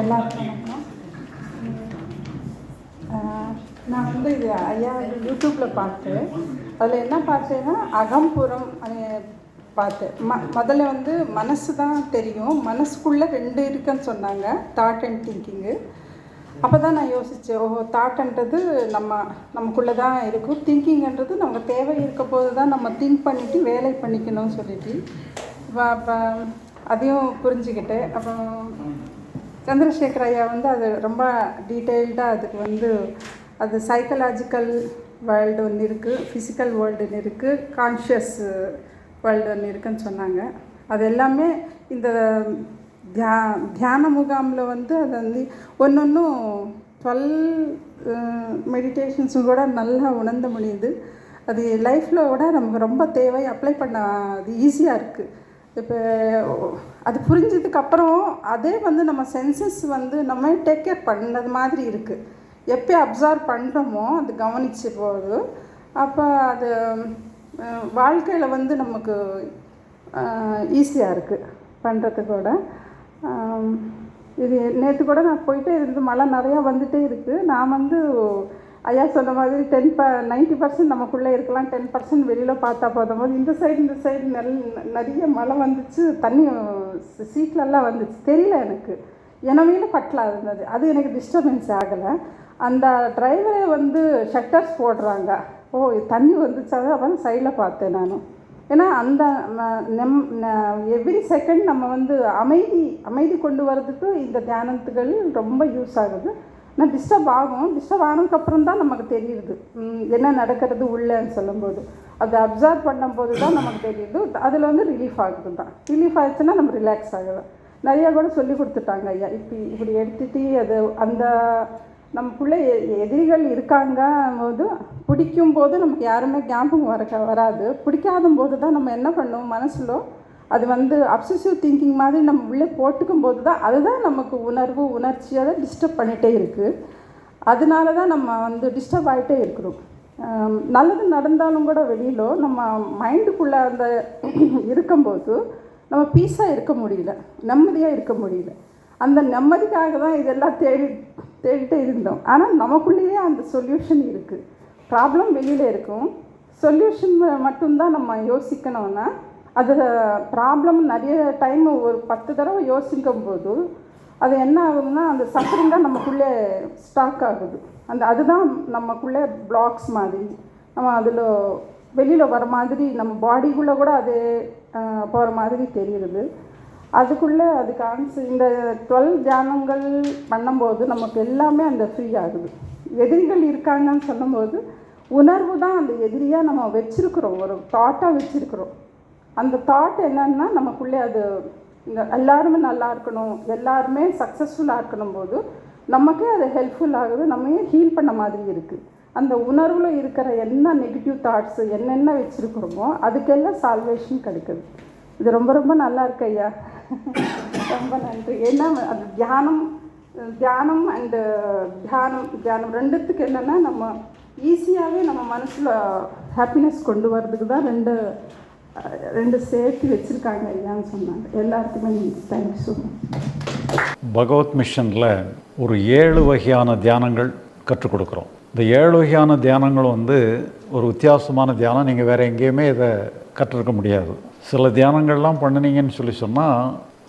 எல்லாருக்கும் நான் வந்து இது ஐயா யூடியூப்பில் பார்த்தேன். அதில் என்ன பார்த்தேன்னா அகம்புறம் பார்த்தேன். ம முதல்ல வந்து மனசு தான் தெரியும். மனசுக்குள்ளே ரெண்டு இருக்குன்னு சொன்னாங்க தாட் அண்ட் திங்கிங்கு அப்போ தான் நான் யோசித்தேன் ஓஹோ தாட்ன்றது நம்ம நமக்குள்ளே தான் இருக்கும். திங்கிங்ன்றது நமக்கு தேவை இருக்க போது தான் நம்ம திங்க் பண்ணிவிட்டு வேலை பண்ணிக்கணும்னு சொல்லிட்டு. அப்போ அதையும் புரிஞ்சுக்கிட்டேன். அப்புறம் சந்திரசேகர் ஐயா வந்து அது ரொம்ப டீட்டெயில்டாக அதுக்கு வந்து அது சைக்கலாஜிக்கல் வேர்ல்டு ஒன்று இருக்குது ஃபிசிக்கல் வேர்ல்டு ஒன்று இருக்குது கான்ஷியஸ் வேர்ல்டு ஒன்று இருக்குன்னு சொன்னாங்க. அது எல்லாமே இந்த தியா தியான முகாமில் வந்து அது வந்து ஒன்று ஒன்றும் டுவெல் மெடிடேஷன்ஸும் கூட நல்லா உணர்ந்த முடியுது. அது லைஃப்பில் விட நமக்கு ரொம்ப தேவை அப்ளை பண்ண அது ஈஸியாக இருக்குது இப்போ அது புரிஞ்சதுக்கப்புறம் அதே வந்து நம்ம சென்சஸ் வந்து நம்ம டேக் கேர் பண்ணது மாதிரி இருக்குது எப்போ அப்சர்வ் பண்ணுறோமோ அது கவனிச்சு போகுது. அப்போ அது வாழ்க்கையில் வந்து நமக்கு ஈஸியாக இருக்குது பண்ணுறது கூட. இது நேற்று கூட நான் போயிட்டே இருந்து மழை நிறையா வந்துகிட்டே இருக்குது நான் வந்து ஐயா சொன்ன மாதிரி டென் ப நைன்ட்டி பர்சன்ட் நமக்குள்ளே இருக்கலாம் டென் பர்சன்ட் வெளியில் பார்த்தா போதும். போது இந்த சைடு இந்த சைடு நெல் நிறைய மழை வந்துச்சு தண்ணி சீட்லெல்லாம் வந்துச்சு. தெரியல எனக்கு. எனமையில பட்டலா இருந்தது. அது எனக்கு டிஸ்டர்பன்ஸ் ஆகலை. அந்த டிரைவரே வந்து ஷட்டர்ஸ் போடுறாங்க. ஓ தண்ணி வந்துச்சா? அப்போ சைடில் பார்த்தேன் நான். ஏன்னா அந்த நெம் எவ்ரி செகண்ட் நம்ம வந்து அமைதி அமைதி கொண்டு வர்றதுக்கு இந்த தியானத்துகள் ரொம்ப யூஸ் ஆகுது. நான் டிஸ்டர்ப் ஆகும். டிஸ்டர்ப் ஆனதுக்கப்புறம் தான் நமக்கு தெரியுது. என்ன நடக்கிறது உள்ளேன்னு சொல்லும்போது. அதை அப்சர்வ் பண்ணும்போது தான் நமக்கு தெரியுது. அதில் வந்து ரிலீஃப் ஆகுது தான் ரிலீஃப் ஆகிடுச்சுன்னா நம்ம ரிலாக்ஸ் ஆகலாம். நிறையா கூட சொல்லி கொடுத்துட்டாங்க ஐயா. இப்படி இப்படி எடுத்துட்டு அது அந்த நமக்குள்ளே எதிரிகள் இருக்காங்க போது பிடிக்கும் போது நமக்கு யாருமே ஞாபகம் வர வராது. பிடிக்காத போது தான் நம்ம என்ன பண்ணுவோம்? மனசில் அது வந்து அப்சசிவ் திங்கிங் மாதிரி நம்ம உள்ளே போட்டுக்கும் போது தான் அதுதான் நமக்கு உணர்வு உணர்ச்சியாக தான் டிஸ்டர்ப் பண்ணிகிட்டே இருக்குது அதனால தான் நம்ம வந்து டிஸ்டர்ப் ஆகிட்டே இருக்கிறோம். நல்லது நடந்தாலும் கூட வெளியில் நம்ம மைண்டுக்குள்ளே அந்த இருக்கும்போது நம்ம பீஸாக இருக்க முடியல நிம்மதியாக இருக்க முடியல. அந்த நிம்மதிக்காக தான் இதெல்லாம் தேடி தேடிட்டே இருந்தோம். ஆனால் நமக்குள்ளேயே அந்த சொல்யூஷன் இருக்குது ப்ராப்ளம் வெளியில் இருக்கும். சொல்யூஷன் மட்டும்தான் நம்ம யோசிக்கணும்னா அது ப்ராப்ளம் நிறைய டைம் ஒரு பத்து தடவை யோசிக்கும் போது அது என்ன ஆகுதுன்னா அந்த சஃபரிங் தான் நமக்குள்ளே ஸ்டாக் ஆகுது. அந்த அதுதான் நமக்குள்ளே பிளாக்ஸ் மாதிரி. நம்ம அதில் வெளியில் வர மாதிரி நம்ம பாடிக்குள்ளே கூட அது போகிற மாதிரி தெரியுது. அதுக்குள்ளே அதுக்கு ஆன்சர் இந்த டுவெல் தியானங்கள் பண்ணும்போது நமக்கு எல்லாமே அந்த ஃப்ரீ ஆகுது. எதிரிகள் இருக்காங்கன்னு சொல்லும்போது உணர்வு தான் அந்த எதிரியாக நம்ம வச்சுருக்குறோம். ஒரு தாட்டாக வச்சுருக்குறோம். அந்த தாட் என்னன்னா நமக்குள்ளே அது இந்த எல்லாருமே நல்லா இருக்கணும் எல்லாருமே சக்ஸஸ்ஃபுல்லாக இருக்கணும் போது நமக்கே அது ஹெல்ப்ஃபுல் ஆகுது நம்மையே ஹீல் பண்ண மாதிரி இருக்குது அந்த உணர்வில் இருக்கிற என்ன நெகட்டிவ் தாட்ஸு என்னென்ன வச்சுருக்குறோமோ அதுக்கெல்லாம் சால்வேஷன் கிடைக்குது. இது ரொம்ப ரொம்ப நல்லா இருக்கு ஐயா. ரொம்ப நன்றி. ஏன்னா அது தியானம் தியானம் அண்டு தியானம் தியானம் ரெண்டுத்துக்கு என்னென்னா நம்ம ஈஸியாகவே நம்ம மனசில் ஹாப்பினஸ் கொண்டு வர்றதுக்கு தான் ரெண்டு ரெண்டு சேர்த்து வச்சுருக்காங்க ஐயான்னு சொன்னாங்க. எல்லாருக்குமே thank you so much Bhagwat மிஷனில் ஒரு ஏழு வகையான தியானங்கள் கற்றுக் கொடுக்குறோம். இந்த ஏழு வகையான தியானங்கள் வந்து ஒரு வித்தியாசமான தியானம். நீங்கள் வேறு எங்கேயுமே இதை கற்றுருக்க முடியாது. சில தியானங்கள்லாம் பண்ணினீங்கன்னு சொல்லி சொன்னால்